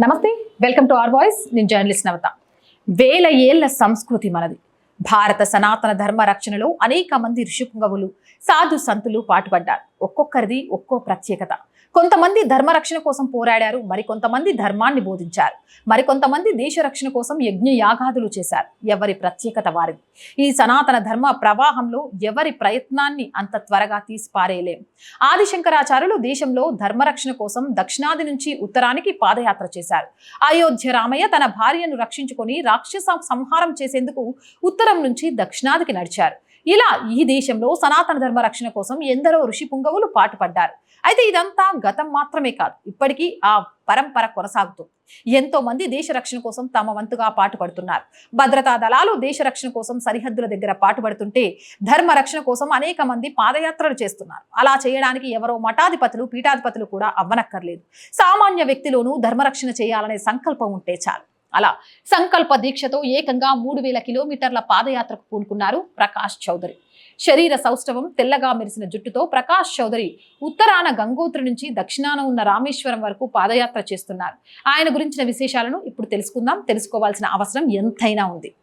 నమస్తే welcome to R voice. నేను journalist నవత. వేల ఏళ్ళ సంస్కృతి మనది. భారత సనాతన ధర్మ రక్షణలో అనేక మంది ఋషిపుంగవులు సాధు సంతులు పాటుపడ్డారు. ఒక్కొక్కరిది ఒక్కో ప్రత్యేకత. కొంతమంది ధర్మరక్షణ కోసం పోరాడారు మరికొంతమంది ధర్మాన్ని బోధించారు మరికొంతమంది దేశ రక్షణ కోసం యజ్ఞ యాగాదులు చేశారు. ఎవరి ప్రత్యేకత వారిది? ఈ సనాతన ధర్మ ప్రవాహంలో ఎవరి ప్రయత్నాన్ని అంత త్వరగా తీసిపారేయలేం ఆదిశంకరాచార్యులు దేశంలో ధర్మరక్షణ కోసం దక్షిణాది నుంచి ఉత్తరానికి పాదయాత్ర చేశారు. అయోధ్య రామయ్య తన భార్యను రక్షించుకొని రాక్షస సంహారం చేసేందుకు ఉత్తరం నుంచి దక్షిణాదికి నడిచారు. ఇలా ఈ దేశంలో సనాతన ధర్మ రక్షణ కోసం ఎందరో ఋషి పుంగవులు పాటుపడ్డారు. అయితే ఇదంతా గతం మాత్రమే కాదు. ఇప్పటికీ ఆ పరంపర కొనసాగుతుంది ఎంతో మంది దేశ రక్షణ కోసం తమ వంతుగా పాటుపడుతున్నారు. భద్రతా దళాలు దేశ రక్షణ కోసం సరిహద్దుల దగ్గర పాటుపడుతుంటే ధర్మ రక్షణ కోసం అనేక మంది పాదయాత్రలు చేస్తున్నారు. అలా చేయడానికి ఎవరో మఠాధిపతులు పీఠాధిపతులు కూడా అవ్వనక్కర్లేదు. సామాన్య వ్యక్తిలోనూ ధర్మరక్షణ చేయాలనే సంకల్పం ఉంటే చాలు. అలా సంకల్ప దీక్షతో ఏకంగా మూడు వేల కిలోమీటర్ల పాదయాత్రకు పూనుకున్నారు ప్రకాష్ చౌదరి. శరీర సౌష్ఠవం తెల్లగా మెరిసిన జుట్టుతో ప్రకాష్ చౌదరి ఉత్తరాన గంగోత్రి నుంచి దక్షిణాన ఉన్న రామేశ్వరం వరకు పాదయాత్ర చేస్తున్నారు. ఆయన గురించిన విశేషాలను ఇప్పుడు తెలుసుకుందాం. తెలుసుకోవాల్సిన అవసరం ఎంతైనా ఉంది.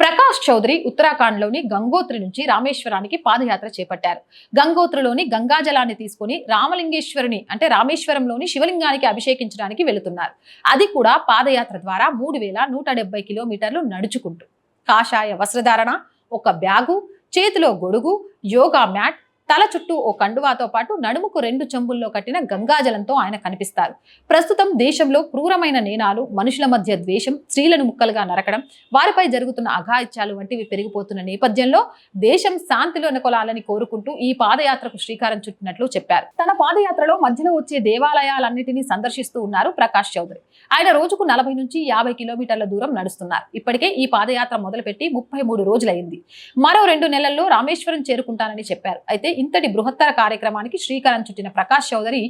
ప్రకాష్ చౌదరి ఉత్తరాఖండ్లోని గంగోత్రి నుంచి రామేశ్వరానికి పాదయాత్ర చేపట్టారు. గంగోత్రిలోని గంగాజలాన్ని తీసుకుని రామలింగేశ్వరుని అంటే రామేశ్వరంలోని శివలింగానికి అభిషేకించడానికి వెళుతున్నారు. అది కూడా పాదయాత్ర ద్వారా మూడు వేల నూట డెబ్బై కిలోమీటర్లు నడుచుకుంటూ. కాషాయ వస్త్రధారణ ఒక బ్యాగు చేతిలో గొడుగు యోగా మ్యాట్ తల చుట్టూ ఓ కండువాతో పాటు నడుముకు రెండు చెంబుల్లో కట్టిన గంగాజలంతో ఆయన కనిపిస్తారు. ప్రస్తుతం దేశంలో క్రూరమైన నేనాలు మనుషుల మధ్య ద్వేషం స్త్రీలను ముక్కలుగా నరకడం వారిపై జరుగుతున్న అఘాయిత్యాలు వంటివి పెరిగిపోతున్న నేపథ్యంలో దేశం శాంతిలో నెకొలాలని కోరుకుంటూ ఈ పాదయాత్రకు శ్రీకారం చుట్టినట్లు చెప్పారు. తన పాదయాత్రలో మధ్యలో వచ్చే దేవాలయాలన్నింటినీ సందర్శిస్తూ ఉన్నారు ప్రకాష్ చౌదరి. ఆయన రోజుకు నలభై నుంచి యాభై కిలోమీటర్ల దూరం నడుస్తున్నారు. ఇప్పటికే ఈ పాదయాత్ర మొదలుపెట్టి ముప్పై మూడు రోజులైంది. మరో రెండు నెలల్లో రామేశ్వరం చేరుకుంటానని చెప్పారు. అయితే ఇంతటి బృహత్తర కార్యక్రమానికి శ్రీకారం చుట్టిన ప్రకాష్ చౌదరి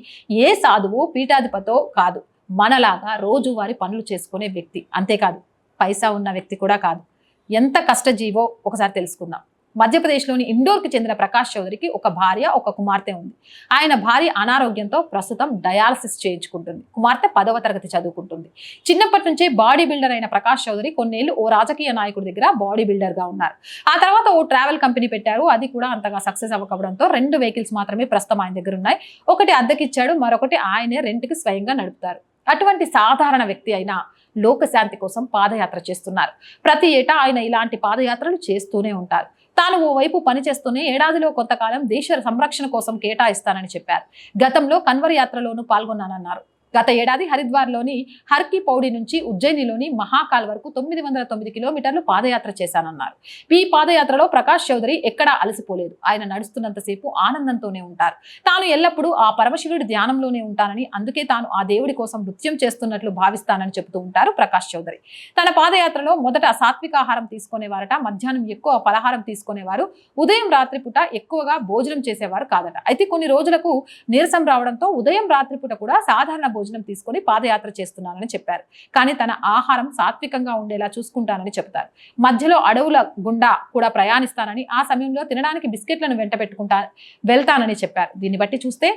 ఏ సాధువు పీఠాధిపతో కాదు. మనలాగా రోజువారి పనులు చేసుకునే వ్యక్తి. అంతేకాదు పైసా ఉన్న వ్యక్తి కూడా కాదు. ఎంత కష్టజీవో ఒకసారి తెలుసుకుందాం. మధ్యప్రదేశ్లోని ఇండోర్కి చెందిన ప్రకాష్ చౌదరికి ఒక భార్య ఒక కుమార్తె ఉంది. ఆయన భార్య అనారోగ్యంతో ప్రస్తుతం డయాలసిస్ చేయించుకుంటుంది. కుమార్తె పదవ తరగతి చదువుకుంటుంది. చిన్నప్పటి నుంచే బాడీ బిల్డర్ అయిన ప్రకాష్ చౌదరి కొన్నేళ్ళు ఓ రాజకీయ నాయకుడి దగ్గర బాడీ బిల్డర్గా ఉన్నారు. ఆ తర్వాత ఓ ట్రావెల్ కంపెనీ పెట్టారు. అది కూడా అంతగా సక్సెస్ అవ్వకపోవడంతో రెండు వెహికల్స్ మాత్రమే ప్రస్తుతం ఆయన దగ్గర ఉన్నాయి. ఒకటి అద్దెకిచ్చాడు మరొకటి ఆయనే రెంట్కి స్వయంగా నడుపుతారు. అటువంటి సాధారణ వ్యక్తి అయిన లోకశాంతి కోసం పాదయాత్ర చేస్తున్నారు. ప్రతి ఏటా ఆయన ఇలాంటి పాదయాత్రలు చేస్తూనే ఉంటారు. తాను ఓవైపు పనిచేస్తూనే ఏడాదిలో కొంతకాలం దేశ సంరక్షణ కోసం కేటాయిస్తానని చెప్పారు. గతంలో కన్వర్ యాత్రలోనూ పాల్గొన్నానన్నారు. గత ఏడాది హరిద్వార్లోని హర్కి పౌడి నుంచి ఉజ్జయినిలోని మహాకాల్ వరకు తొమ్మిది వందల తొమ్మిది కిలోమీటర్లు పాదయాత్ర చేశానన్నారు. ఈ పాదయాత్రలో ప్రకాష్ చౌదరి ఎక్కడా అలసిపోలేదు. ఆయన నడుస్తున్నంతసేపు ఆనందంతోనే ఉంటారు. తాను ఎల్లప్పుడూ ఆ పరమశివుడి ధ్యానంలోనే ఉంటానని అందుకే తాను ఆ దేవుడి కోసం నృత్యం చేస్తున్నట్లు భావిస్తానని చెబుతూ ఉంటారు ప్రకాష్ చౌదరి. తన పాదయాత్రలో మొదట సాత్విక ఆహారం తీసుకునేవారట మధ్యాహ్నం ఎక్కువ పలహారం తీసుకునేవారు ఉదయం రాత్రిపూట ఎక్కువగా భోజనం చేసేవారు కాదట. అయితే కొన్ని రోజులకు నీరసం రావడంతో ఉదయం రాత్రిపూట కూడా సాధారణ భోజనం తీసుకొని పాదయాత్ర చేస్తున్నానని చెప్పారు. కానీ తన ఆహారం సాత్వికంగా ఉండేలా చూసుకుంటానని చెప్తారు మధ్యలో అడవుల గుండా కూడా ప్రయాణిస్తానని ఆ సమయంలో తినడానికి బిస్కెట్లను వెంట పెట్టుకుంటా వెళ్తానని చెప్పారు. దీన్ని బట్టి చూస్తే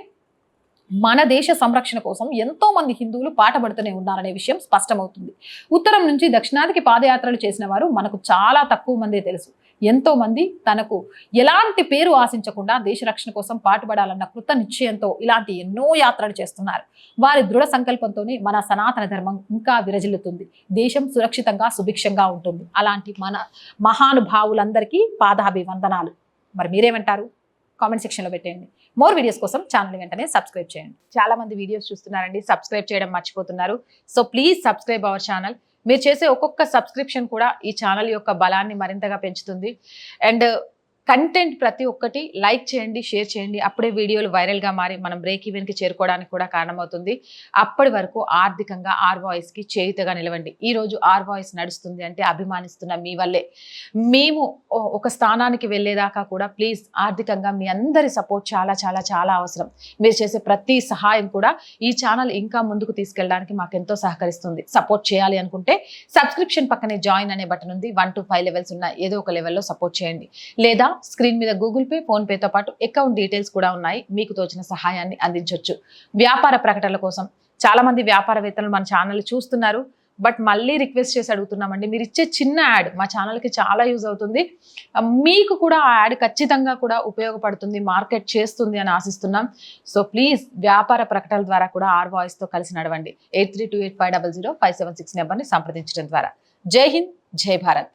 మన దేశ సంరక్షణ కోసం ఎంతో మంది హిందువులు పాటపడుతూనే ఉన్నారనే విషయం స్పష్టమవుతుంది. ఉత్తరం నుంచి దక్షిణాదికి పాదయాత్రలు చేసిన వారు మనకు చాలా తక్కువ మందే తెలుసు. ఎంతోమంది తనకు ఎలాంటి పేరు ఆశించకుండా దేశ రక్షణ కోసం పాటుపడాలన్న కృత నిశ్చయంతో ఇలాంటి ఎన్నో యాత్రలు చేస్తున్నారు. వారి దృఢ సంకల్పంతోనే మన సనాతన ధర్మం ఇంకా విరజిల్లుతుంది. దేశం సురక్షితంగా సుభిక్షంగా ఉంటుంది. అలాంటి మన మహానుభావులందరికీ పాదాభివందనాలు. మరి మీరేమంటారు? కామెంట్ సెక్షన్లో పెట్టేయండి. మోర్ వీడియోస్ కోసం ఛానల్ వెంటనే సబ్స్క్రైబ్ చేయండి. చాలా మంది వీడియోస్ చూస్తున్నారండి. సబ్స్క్రైబ్ చేయడం మర్చిపోతున్నారు. So please subscribe our channel. మీరు చేసే ఒక్కొక్క సబ్స్క్రిప్షన్ కూడా ఈ ఛానల్ యొక్క బలాన్ని మరింతగా పెంచుతుంది. అండ్ కంటెంట్ ప్రతి ఒక్కటి లైక్ చేయండి షేర్ చేయండి. అప్పుడే వీడియోలు వైరల్గా మారి మనం బ్రేక్ ఈవెన్కి చేరుకోవడానికి కూడా కారణమవుతుంది. అప్పటి వరకు ఆర్థికంగా ఆర్ వాయిస్కి చేయుతగా నిలవండి. ఈరోజు ఆర్ వాయిస్ నడుస్తుంది అంటే అభిమానిస్తున్న మీ వల్లే. మేము ఒక స్థానానికి వెళ్ళేదాకా కూడా ప్లీజ్ ఆర్థికంగా మీ అందరి సపోర్ట్ చాలా చాలా చాలా అవసరం. మీరు చేసే ప్రతి సహాయం కూడా ఈ ఛానల్ ఇంకా ముందుకు తీసుకెళ్ళడానికి మాకు ఎంతో సహకరిస్తుంది. సపోర్ట్ చేయాలి అనుకుంటే సబ్స్క్రిప్షన్ పక్కనే జాయిన్ అనే బటన్ ఉంది. వన్ టు ఫైవ్ లెవెల్స్ ఉన్న ఏదో ఒక లెవెల్లో సపోర్ట్ చేయండి. లేదా స్క్రీన్ మీద గూగుల్ పే ఫోన్ పేతో పాటు అకౌంట్ డీటెయిల్స్ కూడా ఉన్నాయి. మీకు తోచిన సహాయాన్ని అందించవచ్చు వ్యాపార ప్రకటనల కోసం చాలా మంది వ్యాపారవేత్తలు మన ఛానల్ చూస్తున్నారు. బట్ మళ్ళీ రిక్వెస్ట్ చేసి అడుగుతున్నామండి. మీరు ఇచ్చే చిన్న యాడ్ మా ఛానల్కి చాలా యూజ్ అవుతుంది. మీకు కూడా ఆ యాడ్ ఖచ్చితంగా కూడా ఉపయోగపడుతుంది మార్కెట్ చేస్తుంది అని ఆశిస్తున్నాం. సో ప్లీజ్ వ్యాపార ప్రకటనల ద్వారా కూడా ఆర్ వాయిస్తో కలిసి నడవండి. Eight three two eight five double zero five seven six నెంబర్ని సంప్రదించడం ద్వారా. జై హింద్ జై భారత్.